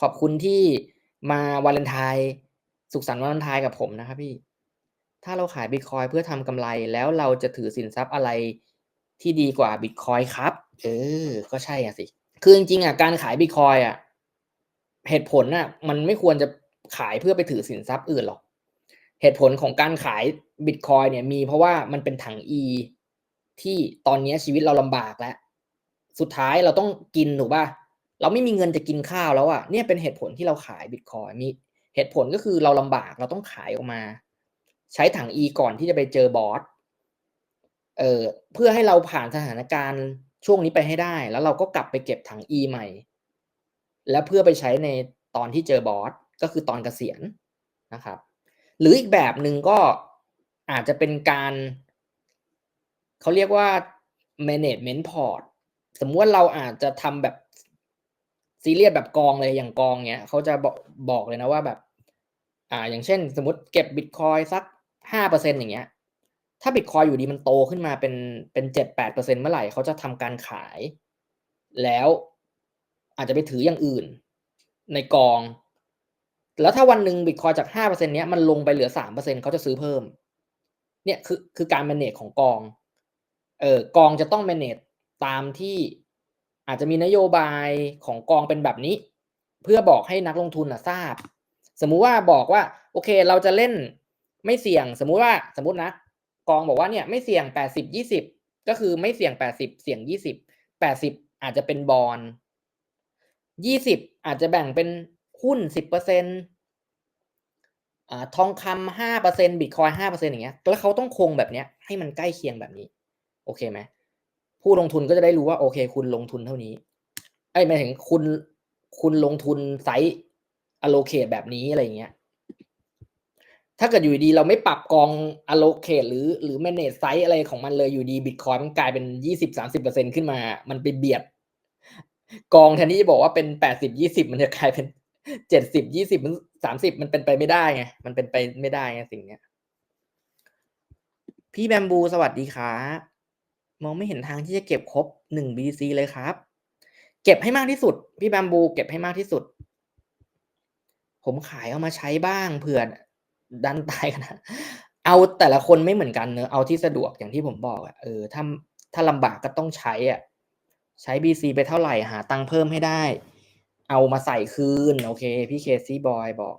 ขอบคุณที่มาวาเลนไทน์สุขสันต์วาเลนไทน์กับผมนะครับพี่ ถ้าเราขายบิตคอยเพื่อทำกำไรแล้วเราจะถือสินทรัพย์อะไรที่ดีกว่าบิตคอยครับ เออ ก็ใช่อะสิ คือจริงๆอะการขายบิตคอยอะเหตุผลน่ะ มันไม่ควรจะขายเพื่อไปถือสินทรัพย์อื่นหรอก เหตุผลของการขายบิตคอยเนี่ย มีเพราะว่ามันเป็นถัง E ที่ตอนนี้ชีวิตเราลำบากแล้ว สุดท้ายเราต้องกินถูกป่ะ เราไม่มีเงินจะกินข้าวแล้วอะเนี่ยเป็นเหตุผลที่เราขายบิตคอยมีเหตุผลก็คือเราลำบากเราต้องขายออกมา ใช้ถัง E ก่อนที่จะไปเจอบอสเออเพื่อให้เราผ่านสถานการณ์ช่วงนี้ไปให้ได้ แล้วเราก็กลับไปเก็บถัง E ใหม่ แล้วเพื่อไปใช้ในตอนที่เจอบอสก็คือตอนเกษียณนะครับ หรืออีกแบบหนึ่งก็อาจจะเป็นการเขาเรียกว่า management port สมมติว่าเราอาจจะทำแบบ ซีเรียสแบบกองเลยอย่างกองเนี้ยเขาจะบอกบอกเลยนะว่าแบบ อ่า อย่างเช่น สมมติเก็บบิตคอยสักห้าเปอร์เซ็นอย่างเงี้ย ถ้าบิตคอยอยู่ดีมันโตขึ้นมาเป็นเป็นเจ็ดแปดเปอร์เซ็นเมื่อไหร่เขาจะทำการขาย แล้วอาจจะไปถืออย่างอื่น ในกอง แล้วถ้าวันหนึ่งบิตคอยจากห้าเปอร์เซ็นเนี้ยมันลงไปเหลือสามเปอร์เซ็นเขาจะซื้อเพิ่ม เนี่ยคือคือการ manage ของกอง เออกองจะต้อง manage ตามที่ อาจจะมีนโยบายของกองเป็นแบบนี้ เพื่อบอกให้นักลงทุนอะทราบ สมมุติว่าบอกว่าโอเคเราจะเล่นไม่เสี่ยง สมมุติว่าสมมุตินะกองบอกว่าเนี่ยไม่เสี่ยงแปดสิบยี่สิบก็คือไม่เสี่ยงแปดสิบเสี่ยงยี่สิบแปดสิบอาจจะเป็นบอลยี่สิบอาจจะแบ่งเป็นหุ้นสิบเปอร์เซ็นอ่าทองคำห้าเปอร์เซ็นต์บิตคอยห้าเปอร์เซ็นต์อย่างเงี้ยแล้วเขาต้องคงแบบเนี้ยให้มันใกล้เคียงแบบนี้ โอเคไหม ผู้ลงทุนก็จะได้รู้ว่าโอเค คุณลงทุนเท่านี้ ไอ้หมายถึงคุณคุณลงทุนไซส์ allocate แบบนี้อะไรเงี้ย ถ้าเกิดอยู่ดีเราไม่ปรับกอง allocate หรือหรือ manage size อะไรของมันเลยอยู่ดี Bitcoin มันกลายเป็นยี่สิบสามสิบเปอร์เซ็นขึ้นมา มันไปเบียด กองแทนที่จะบอกว่าเป็นแปดสิบยี่สิบมันจะกลายเป็นเจ็ดสิบยี่สิบมันสามสิบมันเป็นไปไม่ได้ไง มันเป็นไปไม่ได้ไงสิ่งเนี้ย พี่แบมบูสวัสดีครับ มองไม่เห็นทางที่จะเก็บครบหนึ่ง BC เลยครับ เก็บให้มากที่สุด พี่แบมบู เก็บให้มากที่สุด ผมขายเอามาใช้บ้างเผื่อดันตายกันนะเอาแต่ละคนไม่เหมือนกันเนอะเอาที่สะดวกอย่างที่ผมบอกอะเออถ้าถ้าลำบากก็ต้องใช้อะใช้ BC ไปเท่าไหร่หาตังค์เพิ่มให้ได้ เอามาใส่คืน โอเค พี่เคซี่บอยบอก